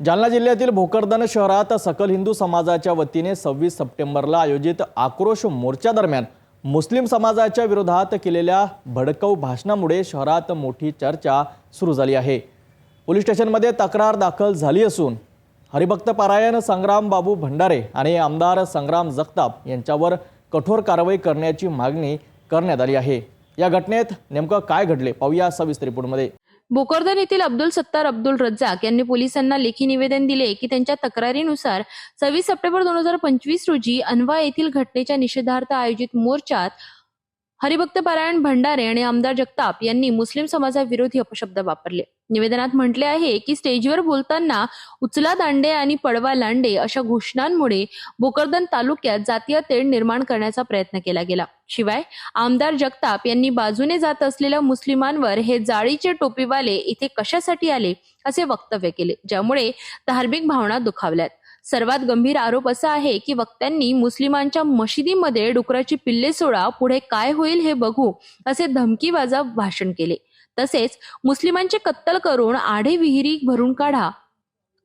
जालना जिल्ह्यातील भोकरदन शहरात सकल हिंदू समाजाच्या वतीने सव्वीस सप्टेंबरला आयोजित आक्रोश मोर्चा दरम्यान मुस्लिम समाजाच्या विरोधात केलेल्या भडकाऊ भाषणामुळे शहरात मोठी चर्चा सुरू झाली आहे. पोलीस स्टेशनमध्ये तक्रार दाखल झाली असून हरिभक्त पारायण संग्राम बाबू भंडारे आणि आमदार संग्राम जगताप यांच्यावर कठोर कारवाई करण्याची मागणी करण्यात आली आहे. या घटनेत नेमकं काय घडले पाहूया सविस्तर रिपोर्टमध्ये. भोकरदन येथील अब्दुल सत्तार अब्दुल रज्जाक यांनी पोलिसांना लेखी निवेदन दिले की त्यांच्या तक्रारीनुसार सव्वीस सप्टेंबर दोन हजार पंचवीस रोजी अनवा येथील घटनेच्या निषेधार्थ आयोजित मोर्चात हरिभक्त पारायण भंडारे आणि आमदार जगताप यांनी मुस्लिम समाजाविरोधी अपशब्द वापरले. निवेदनात म्हटले आहे की स्टेजवर बोलताना उचला दांडे आणि पडवा लांडे अशा घोषणांमुळे भोकरदन तालुक्यात जातीय तेढ निर्माण करण्याचा प्रयत्न केला गेला. शिवाय आमदार जगताप यांनी बाजूने जात असलेल्या मुस्लिमांवर हे जाळीचे टोपीवाले इथे कशासाठी आले असे वक्तव्य केले ज्यामुळे धार्मिक भावना दुखावल्यात. सर्वात गंभीर आरोप असा आहे की वक्त्यांनी मुस्लिमांच्या मशिदीमध्ये डुकराची पिल्ले सोडा पुढे काय होईल हे बघू असे धमकीवाजा भाषण केले. तसेच मुस्लिमांचे कत्तल करून आढे विहिरी भरून काढा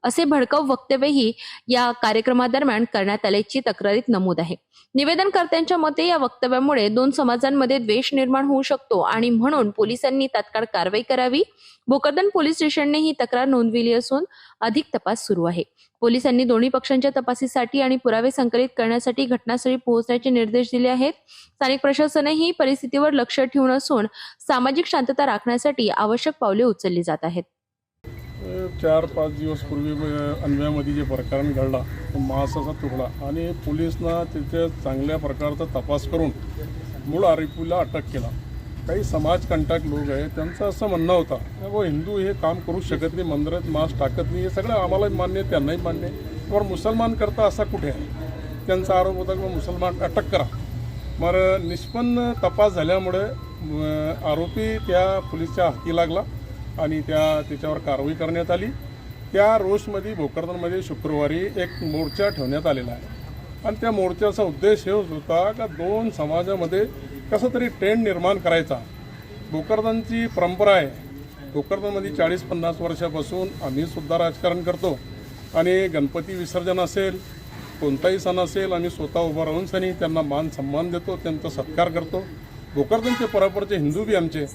असे भडकाऊ वक्तव्यही या कार्यक्रमादरम्यान करण्यात आल्याची तक्रारीत नमूद आहे. निवेदनकर्त्यांच्या मते या वक्तव्यामुळे दोन समाजांमध्ये द्वेष निर्माण होऊ शकतो आणि म्हणून पोलिसांनी तात्काळ कारवाई करावी. भोकरदन पोलीस स्टेशनने ही तक्रार नोंदविली असून अधिक तपास सुरू आहे. पोलिसांनी दोन्ही पक्षांच्या तपासीसाठी आणि पुरावे संकलित करण्यासाठी घटनास्थळी पोहोचण्याचे निर्देश दिले आहेत. स्थानिक प्रशासनही परिस्थितीवर लक्ष ठेवून असून सामाजिक शांतता राखण्यासाठी आवश्यक पावले उचलली जात आहेत. चार पाच दिवस पूर्वी अन्वयामध्ये जे प्रकरण घडला तो महासाचा तुकडा आणि पोलिसनं तिथे चांगल्या प्रकारचा तपास करून मूळ आरोपीला अटक केला. काही समाजकंटक लोक आहेत त्यांचं असं म्हणणं होतं व हिंदू हे काम करू शकत नाही मंदिरात मास टाकत नाही हे सगळं आम्हालाही मान्य आहे त्यांनाही मान्य आहे. पण मुसलमान करता असा कुठे आहे? त्यांचा आरोप होता की मुसलमान अटक करा. मग निष्पन्न तपास झाल्यामुळे आरोपी त्या पोलिसच्या हाती लागला. आणि त्या त्याच्यावर कारवाई करण्यात आली. त्या रोषमध्ये भोकरदनमध्ये शुक्रवारी एक मोर्चा ठेवण्यात आलेला आहे. आणि त्या मोर्चाचा उद्देश हे होता का दोन समाजामध्ये कसं तरी ट्रेंड निर्माण करायचा. भोकरदनची परंपरा आहे. भोकरदनमध्ये चाळीस पन्नास वर्षापासून आम्हीसुद्धा राजकारण करतो. आणि गणपती विसर्जन असेल कोणताही सण असेल आम्ही स्वतः उभं राहून सणी त्यांना मान सन्मान देतो त्यांचा सत्कार करतो. भोकरदनचे परापरचे हिंदू बी आमचे.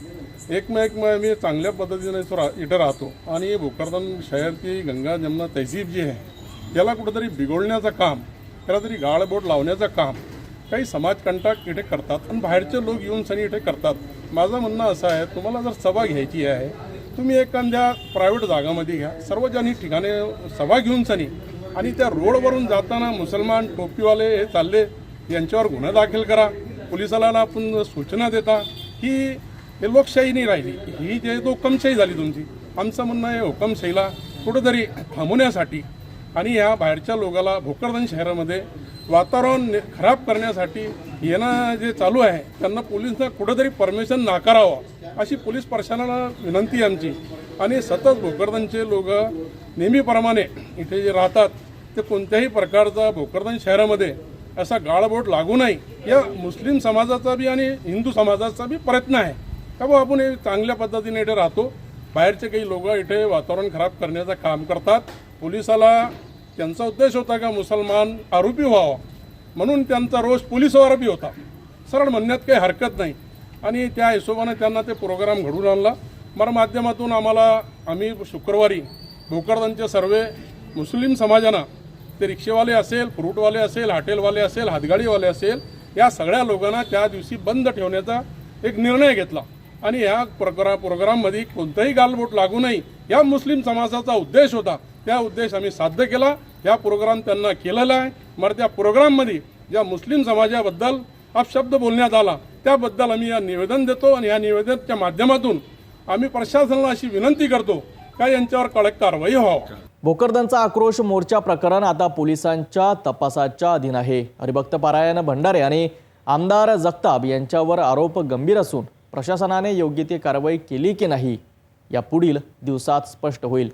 एकमेक मी चांगल्या पद्धतीने रा- इथं राहतो. आणि भोकरदन शहरची गंगा जमुना तहसीब जी आहे त्याला कुठंतरी बिघडण्याचं काम त्याला तरी गाळबोट लावण्याचं काम काही समाजकंटक इथे करतात आणि बाहेरचे लोक येऊन सनी इथे करतात. माझं म्हणणं असं आहे तुम्हाला जर सभा घ्यायची आहे तुम्ही एखाद्या प्रायव्हेट जागामध्ये घ्या. सार्वजनिक ठिकाणी सभा घेऊन सनी. आणि त्या रोडवरून जाताना मुसलमान टोपीवाले हे चालले यांच्यावर गुन्हा दाखल करा. पोलिसाला आपण सूचना देता ही हे लोकशाही नाही राहिली. ही जे हुकमशाही झाली तुमची. आमचं म्हणणं आहे हुकमशाहीला कुठंतरी थांबवण्यासाठी आणि ह्या बाहेरच्या लोकाला भोकरदन शहरामध्ये वातावरण खराब करण्यासाठी येणं जे चालू आहे त्यांना पोलिसनं कुठंतरी परमिशन नाकारावं अशी पोलीस प्रशासनाला विनंती आमची. आणि सतत भोकरदनचे लोक नेहमीप्रमाणे इथे जे राहतात ते कोणत्याही प्रकारचा भोकरदन शहरामध्ये असा गाळबोट लागू नये या मुस्लिम समाजाचा बी आणि हिंदू समाजाचा बी प्रयत्न आहे. का बुवा आपण हे चांगल्या पद्धतीने इथे राहतो. बाहेरचे काही लोक इथे वातावरण खराब करण्याचं काम करतात. पोलिसाला त्यांचा उद्देश होता का मुसलमान आरोपी व्हावा? म्हणून त्यांचा रोष पोलिसावर बी होता. सरळ म्हणण्यात काही हरकत नाही. आणि त्या हिशोबाने त्यांना ते प्रोग्राम घडून आणला. मग माध्यमातून आम्हाला आम्ही शुक्रवारी भोकरदांचे सर्व मुस्लिम समाजानं ते रिक्षेवाले असेल फ्रूटवाले असेल हॉटेलवाले असेल हातगाडीवाले असेल या सगळ्या लोकांना त्या दिवशी बंद ठेवण्याचा एक निर्णय घेतला. आणि ह्या प्रकरा प्रोग्राममध्ये कोणतंही गालबोट लागू नाही या मुस्लिम समाजाचा उद्देश होता. त्या उद्देश आम्ही साध्य केला. या प्रोग्राम त्यांना केलेला आहे. मग त्या प्रोग्राममध्ये ज्या मुस्लिम समाजाबद्दल अपशब्द बोलण्यात आला. त्याबद्दल आम्ही या निवेदन देतो आणि या निवेदनाच्या माध्यमातून आम्ही प्रशासनाला अशी विनंती करतो का यांच्यावर कडक कारवाई व्हावं. भोकरदनचा आक्रोश मोर्चा प्रकरण आता पोलिसांच्या तपासाच्या अधीन आहे. हरिभक्त पारायण भंडारे आणि आमदार जगताप यांच्यावर आरोप गंभीर असून प्रशासनाने योग्य ती कारवाई केली की नाही या पुढील दिवसात स्पष्ट होईल.